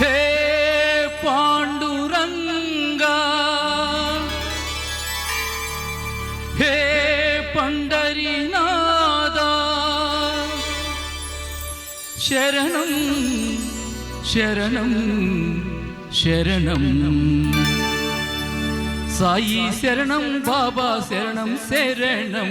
హే పాండురంగా హే పండరినాదా శరణం శరణం శరణం సాయి శరణం బాబా శరణం శరణం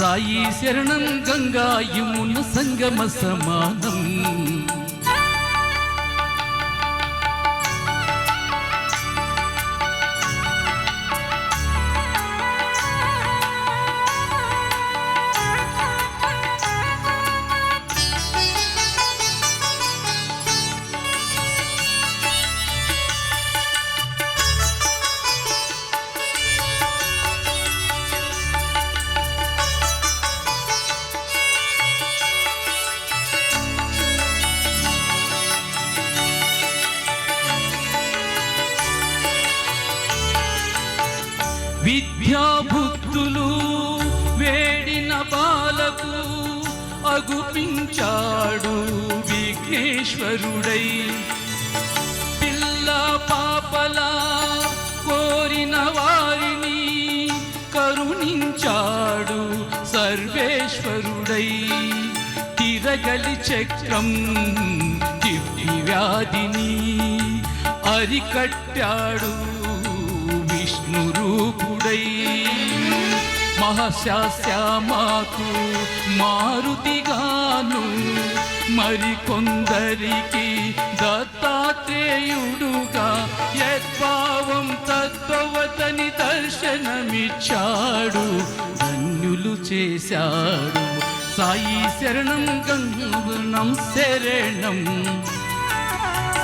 సాయి శరణం గంగా యమున సంగమ సమానం విద్యా వేడిన బాలకు అగుపించాడు విఘ్నేశ్వరుడై. పిల్ల పాపలా కోరిన వారిని కరుణించాడు సర్వేశ్వరుడై. తిరగలి చక్రం దివ్య వ్యాధిని అరికట్టాడు విష్ణు రూపుడై మారుతిగాను. మరికొందరికి దత్తాత్రేయుడుగా యద్భావం తత్వతని దర్శనమిచ్చాడు. ధన్యులు చేశాడు. సాయి శరణం గంగునం శరణం.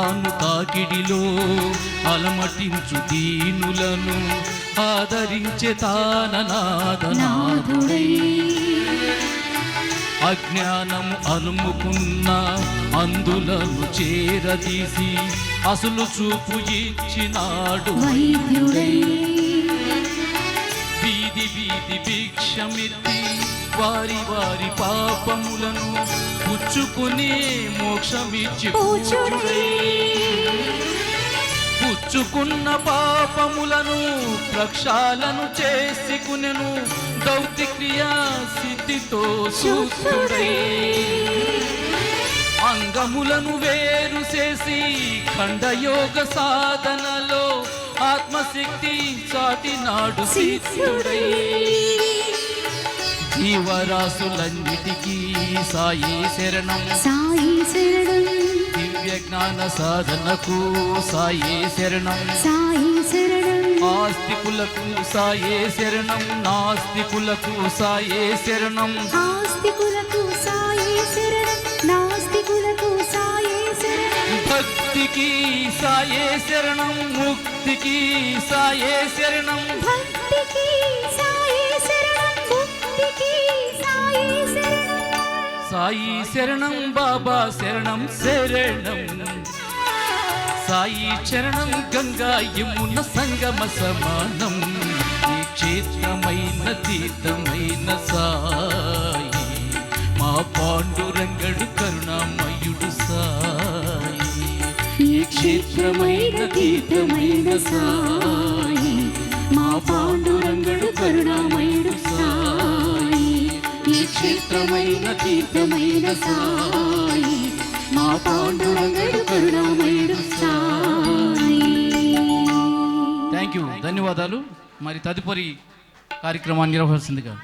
తాను తాకిడిలో అలమటించు దీనులను ఆదరించే తాననాదనాథుడై అజ్ఞానం అలుముకున్న అందులను చేరదీసి అసలు చూపు ఇచ్చినాడు వైద్యుడై. వీధి భిక్షమిత్తి వారి వారి పాపములను పుచ్చుకునే మోక్షమిచ్చి పూజుడై పుచ్చుకున్న పాపములను ప్రక్షాళను చేసుకునెను. దౌతి క్రియా సిద్ధితో సూత్రుడై అంగములను వేరు చేసి ఖండయోగ సాధనలో ఆత్మశక్తి చాటినాడు సిద్ధుడై జీవరాశులన్నిటికీ సాయి శరణం. సాయి శరణం. దివ్య జ్ఞాన సాధనకు సాయి శరణం. సాయి శరణం. ఆస్తికులకు సాయే శరణం. నాస్తికులకు సాయే శరణం. ఆస్తికులకు సాయి శరణం. భక్తికి సాయే శరణం ముక్తికి సాయే శరణం భక్తికి సాయి శరణం ముక్తికి సాయి శరణం సాయి శరణం బాబా శరణం శరణం సాయి చరణం గంగా యమున సంగమ సమానం ఈ క్షేత్రమైన తీర్థమైన సాయి మా పాండురంగడు కరుణామయుడు సాయి ఈ క్షేత్రమైన తీర్థమైన సాయి. మా పాండురంగడు కరుణామయుడు సాయి. ఈ క్షేత్రమైన తీర్థమైన సాయి. మా పాండురంగడు కరుణామయుడు సాయి. థ్యాంక్ యూ ధన్యవాదాలు. మరి తదుపరి కార్యక్రమాన్ని నిర్వహిస్తుందిగా